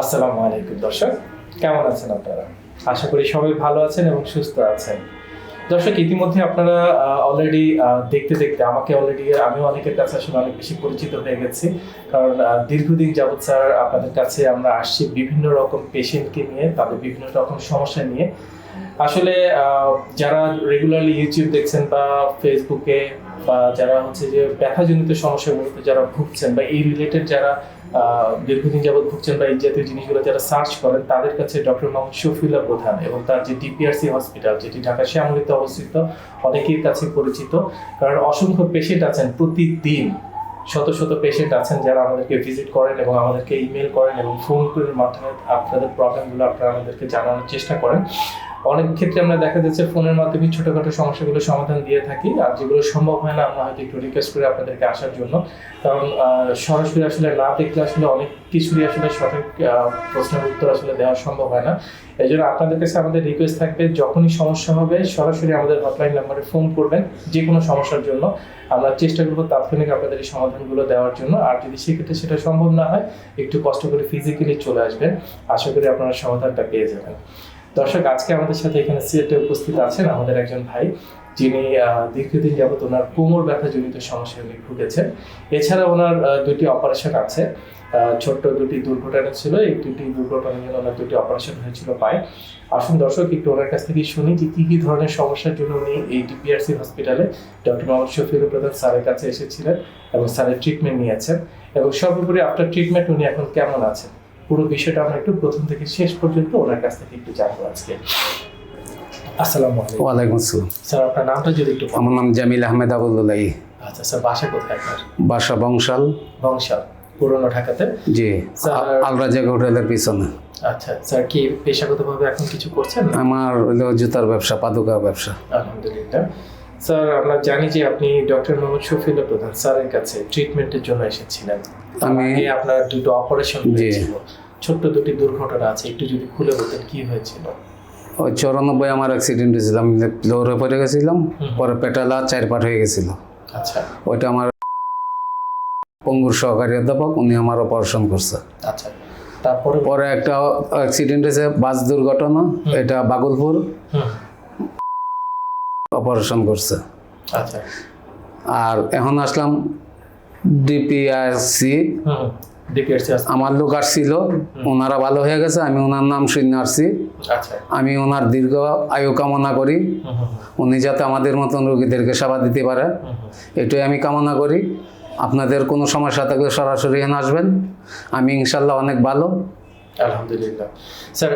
আসসালামু আলাইকুম দর্শক, কেমন আছেন আপনারা? আশা করি সবাই ভালো আছেন এবং সুস্থ আছেন। দর্শক, ইতিমধ্যে আপনারা অলরেডি দেখতে দেখতে, আমাকে অলরেডি আমি অনেকের কাছে আসলে অনেক বেশি পরিচিত হয়ে গেছি। কারণ দীর্ঘদিন যাবৎ স্যার আপনাদের কাছে আমরা আসছি বিভিন্ন রকম পেশেন্টকে নিয়ে, তাদের বিভিন্ন রকম সমস্যা নিয়ে। আসলে যারা রেগুলারলি ইউটিউব দেখছেন বা ফেসবুকে বা যারা হচ্ছে যে ব্যথাজনিত সমস্যা মূলত যারা ভুগছেন বা এই রিলেটেড যারা দীর্ঘদিন যাবৎ ভুগছেন বা এই জাতীয় জিনিসগুলো যারা সার্চ করেন, তাদের কাছে ডক্টর মোহাম্মদ শফিউল্লাহ প্রধান এবং তার যে ডিপিআরসি হসপিটাল যেটি ঢাকা শ্যামলীতে অবস্থিত অনেকের কাছে পরিচিত। কারণ অসংখ্য পেশেন্ট আছেন প্রতিদিন, শত শত পেশেন্ট আছেন যারা আমাদেরকে ভিজিট করেন এবং আমাদেরকে ইমেল করেন এবং ফোন কলের মাধ্যমে আপনাদের প্রবলেমগুলো আপনারা আমাদেরকে জানানোর চেষ্টা করেন। অনেক ক্ষেত্রে আমরা দেখা যাচ্ছে ফোনের মাধ্যমে ছোটখাটো সমস্যাগুলো সমাধান দিয়ে থাকি, আর যেগুলো সম্ভব হয় না, আমরা হয়তো একটু রিকোয়েস্ট করি আপনাদেরকে আসার জন্য। কারণ সরাসরি আসলে না দেখলে আসলে অনেক কিছুরই আসলে সঠিক প্রশ্নের উত্তর আসলে দেওয়া সম্ভব হয় না। এই জন্য আপনাদের কাছে আমাদের রিকোয়েস্ট থাকবে, যখনই সমস্যা হবে, সরাসরি আমাদের হটলাইন নাম্বারে ফোন করবেন যে কোনো সমস্যার জন্য। আমরা চেষ্টা করব তাৎক্ষণিক আপনাদের এই সমাধানগুলো দেওয়ার জন্য। আর যদি সেক্ষেত্রে সেটা সম্ভব না হয়, একটু কষ্ট করে ফিজিক্যালি চলে আসবেন। আশা করি আপনারা সমাধানটা পেয়ে যাবেন। দর্শক, আজকে আমাদের সাথে এখানে সিলেটে উপস্থিত আছেন আমাদের একজন ভাই, যিনি দীর্ঘদিন যাবত ওনার কোমর ব্যথা ব্যথাজনিত সমস্যা নিয়ে ভুগেছেন। এছাড়া ওনার দুটি অপারেশন আছে। ছোট্ট দুটি দুর্ঘটনা ছিল। এই দুটি দুর্ঘটনা নিয়ে ওনার দুটি অপারেশন হয়েছিল পায়। আসুন দর্শক, একটু ওনার কাছ থেকে শুনি যে কি কি ধরনের সমস্যার জন্য উনি এই ডিপিআরসি হসপিটালে ডক্টর মোহাম্মদ শফিউল প্রধান স্যারের কাছে এসেছিলেন এবং স্যারের ট্রিটমেন্ট নিয়েছেন। এবং সর্বোপরি আফটার ট্রিটমেন্ট উনি এখন কেমন আছেন? পুরো বিষয়টা আমরা একটু প্রথম থেকে শেষ পর্যন্ত ওনার কাছ থেকে একটু জানব আজকে। আসসালামু আলাইকুম। ওয়ালাইকুম আসসালাম। স্যার আপনার নামটা যদি একটু আমার নাম জামিল আহমেদ আবুল্লাহ। আচ্ছা স্যার বাসা কোথায় আপনার? বাসা বংশাল। বংশাল পুরনো ঢাকাতে। জি স্যার- আলরাজাক হোটেলের পিছনে। আচ্ছা স্যার কি পেশাগতভাবে এখন কিছু করছেন? আমার হলো জুতার ব্যবসা পাদুকা ব্যবসা। আলহামদুলিল্লাহ। স্যার আমরা জানি যে আপনি ডক্টর মোহাম্মদ শফিউল্লাহ প্রধান স্যারের কাছে ট্রিটমেন্টের জন্য এসেছিলেন। আমি- আপনার দুটো অপারেশন। হয়েছিল। ছোট্ট দুটি দুর্ঘটনা আছে একটু যদি খুলে বলতেন কি হয়েছিল? ওই চৌরানব্বই আমার অ্যাক্সিডেন্ট হয়েছিল। আমি ফ্লোরে পড়ে গেছিলাম পরে পেটালা চার পাট হয়ে গেছিল। আচ্ছা। ওইটা আমার পঙ্গুর সহকারী অধ্যাপক উনি আমার অপারেশন করছে। আচ্ছা। তারপরে? পরে একটা অ্যাক্সিডেন্ট হয়েছে বাস দুর্ঘটনা এটা বাগলপুর। অপারেশন করছে। আচ্ছা। আর এখন আসলাম ডিপিআরসি আমার লোক আসছিল ওনারা ভালো হয়ে গেছে আমি ওনার নাম শুনে আসছি। আচ্ছা। আমি ওনার দীর্ঘ আয়ু কামনা করি। উনি যাতে আমাদের মতন রোগীদেরকে সেবা দিতে পারে। এটাই আমি কামনা করি। আপনাদের কোনো সমস্যা থাকলে সরাসরি এখানে আসবেন। আমি ইনশাল্লাহ অনেক ভালো। আলহামদুলিল্লাহ। স্যার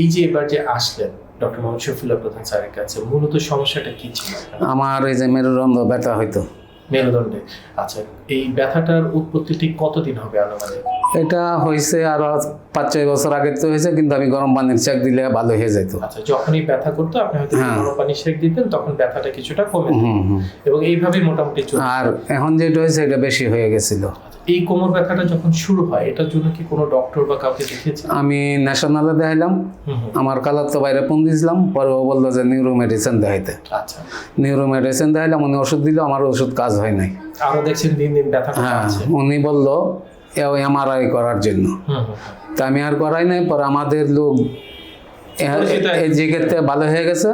এই যে এবার যে আসলেন ডক্টর মোহাম্মদ শফিউল্লাহ প্রধান স্যারের কাছে মূলত সমস্যাটা কি ছিল? আমার এই যে মেরুদণ্ড ব্যথা হইতো। মেরুদণ্ডে। আচ্ছা এই ব্যথাটার উৎপত্তি ঠিক কতদিন হবে আনুমানিক? এটা হয়েছে আরও পাঁচ ছয় বছর আগে তো হয়েছে কিন্তু আমি গরম পানির চেক দিলে ভালো হয়ে যেত। আচ্ছা যখনই ব্যথা করতো আপনি হয়তো হ্যাঁ। গরম পানি সেক দিতেন তখন ব্যথাটা কিছুটা কমে এবং এইভাবেই মোটামুটি আর এখন যেটা হয়েছে এটা বেশি হয়ে গেছিল। এই কোমর ব্যথাটা যখন শুরু হয় এটার জন্য কি কোনো ডক্টর বা কাউকে দেখিয়েছেন? আমি ন্যাশনালে দেখাইলাম। আমার কালার তো বাইরে ফোন দিয়েছিলাম পরে ও বলল যে নিউরো মেডিসিন দেখাইতে। আচ্ছা। নিউরো মেডিসিন দেখাইলাম উনি ওষুধ দিল আমার ওষুধ কাজ হয় নাই। আরও দেখছেন দিন দিন ব্যথাটা হ্যাঁ উনি বলল এমআরআই করার জন্য। তা আমি আর করাই নাই পরে আমাদের লোক এই জায়গাতে ভালো হয়ে গেছে।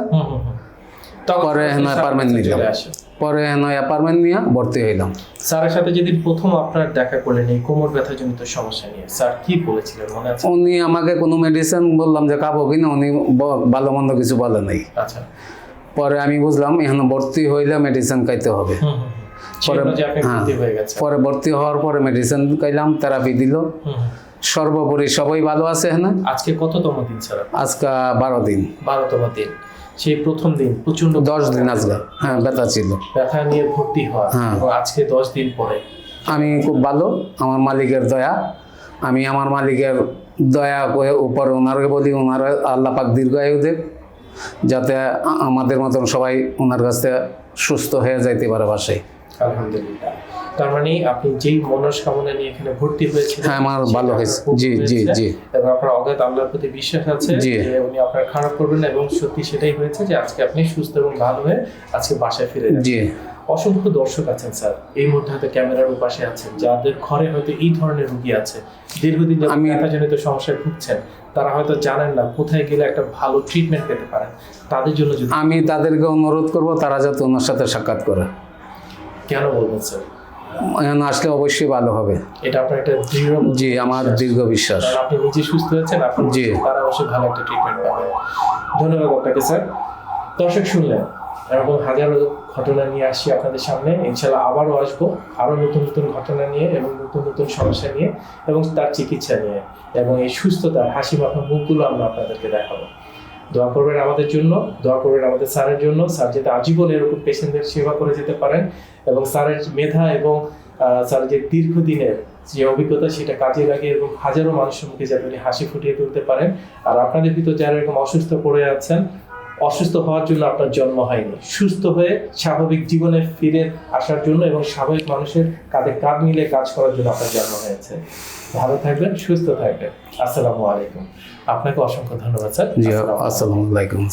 পরে apartment চলে নিলাম। আসে। পরে নয় অ্যাপার্টমেন্ট নিয়ে ভর্তি হইলাম। স্যারের সাথে যেদিন প্রথম আপনার দেখা করলেন এই কোমর ব্যথাজনিত সমস্যা নিয়ে স্যার কি বলেছিলেন মনে আছে? উনি আমাকে কোনো মেডিসিন বললাম যে খাব কিনা উনি ভালো মন্দ কিছু বলে নাই। আচ্ছা। পরে আমি বুঝলাম এখানে ভর্তি হইলে মেডিসিন খাইতে হবে। পরে- হ্যাঁ। ভর্তি হয়ে পরে ভর্তি হওয়ার পরে মেডিসিন খাইলাম থেরাপি দিল। সর্বোপরি সবাই ভালো আছে এখানে আজকে কততম দিন স্যার? আজকে বারো দিন। বারোতম দিন। সেই প্রথম দিন প্রচণ্ড দশ দিন আজকে হ্যাঁ ব্যথা ছিল। ব্যথা নিয়ে ভর্তি হওয়া। হ্যাঁ। আজকে দশ দিন পরে। আমি খুব ভালো আমার মালিকের দয়া। আমি আমার মালিকের দয়া করে উপর ওনারকে বলি ওনার আল্লাহ পাক দীর্ঘায়ু দেব যাতে আমাদের মতন সবাই ওনার কাছ থেকে সুস্থ হয়ে যাইতে পারে বাসায় আলহামদুলিল্লাহ। তার মানে আপনি যেই মনস্কামনা নিয়ে এখানে ভর্তি হয়েছিলেন হ্যাঁ, আমার ভালো হয়েছে। জি, জি, জি। এবং আপনার অগাধ আল্লাহর প্রতি বিশ্বাস আছে যে উনি আপনার খারাপ করবেন এবং সত্যি সেটাই হয়েছে যে আজকে আপনি সুস্থ এবং ভালো হয়ে আজকে বাসায় ফিরে জি। অসংখ্য দর্শক আছেন স্যার। এই মুহূর্তে হয়তো ক্যামেরার পাশে আছেন যাদের ঘরে হয়তো এই ধরনের রুগী আছে। দীর্ঘদিন আমি- ব্যথাজনিত সমস্যায় ভুগছেন তারা হয়তো জানেন না কোথায় গেলে একটা ভালো ট্রিটমেন্ট পেতে পারেন। তাদের জন্য আমি তাদেরকে অনুরোধ করব তারা যাতে ওনার সাথে সাক্ষাৎ করে। কেন বলবেন স্যার? এখানে আসলে অবশ্যই ভালো হবে। এটা আপনার একটা দৃঢ় জি আমার দীর্ঘ বিশ্বাস। আপনি নিজে সুস্থ হয়েছেন আপনি জি। তারা অবশ্যই ভালো একটা ট্রিটমেন্ট পাবে। ধন্যবাদ আপনাকে স্যার। দর্শক শুনলেন। এরকম হাজারো ঘটনা নিয়ে আসি আপনাদের সামনে। ইনশাল্লাহ আবারও আসব। আরও নতুন নতুন ঘটনা নিয়ে এবং নতুন নতুন সমস্যা নিয়ে এবং তার চিকিৎসা নিয়ে। এবং এই সুস্থতার হাসি মাখা মুখগুলো আমরা আপনাদেরকে দেখাবো। দোয়া করবেন আমাদের জন্য, দোয়া করবেন আমাদের স্যারের জন্য। স্যার যাতে আজীবন এরকম পেশেন্টদের সেবা করে যেতে পারেন এবং স্যারের মেধা এবং স্যার যে দীর্ঘদিনের যে অভিজ্ঞতা সেটা কাজে লাগিয়ে এবং হাজারো মানুষের মুখে যাতে উনি হাসি ফুটিয়ে তুলতে পারেন। আর আপনাদের ভিতর যারা এরকম অসুস্থ পড়ে আছেন, অসুস্থ হওয়ার জন্য আপনার জন্ম হয়নি। সুস্থ হয়ে স্বাভাবিক জীবনে ফিরে আসার জন্য এবং স্বাভাবিক মানুষের কাঁধে কাঁধ মিলে কাজ করার জন্য আপনার জন্ম হয়েছে। ভালো থাকবেন সুস্থ থাকবেন। আসসালামু আলাইকুম। আপনাকে অসংখ্য ধন্যবাদ স্যার। জি আসসালামু আলাইকুম।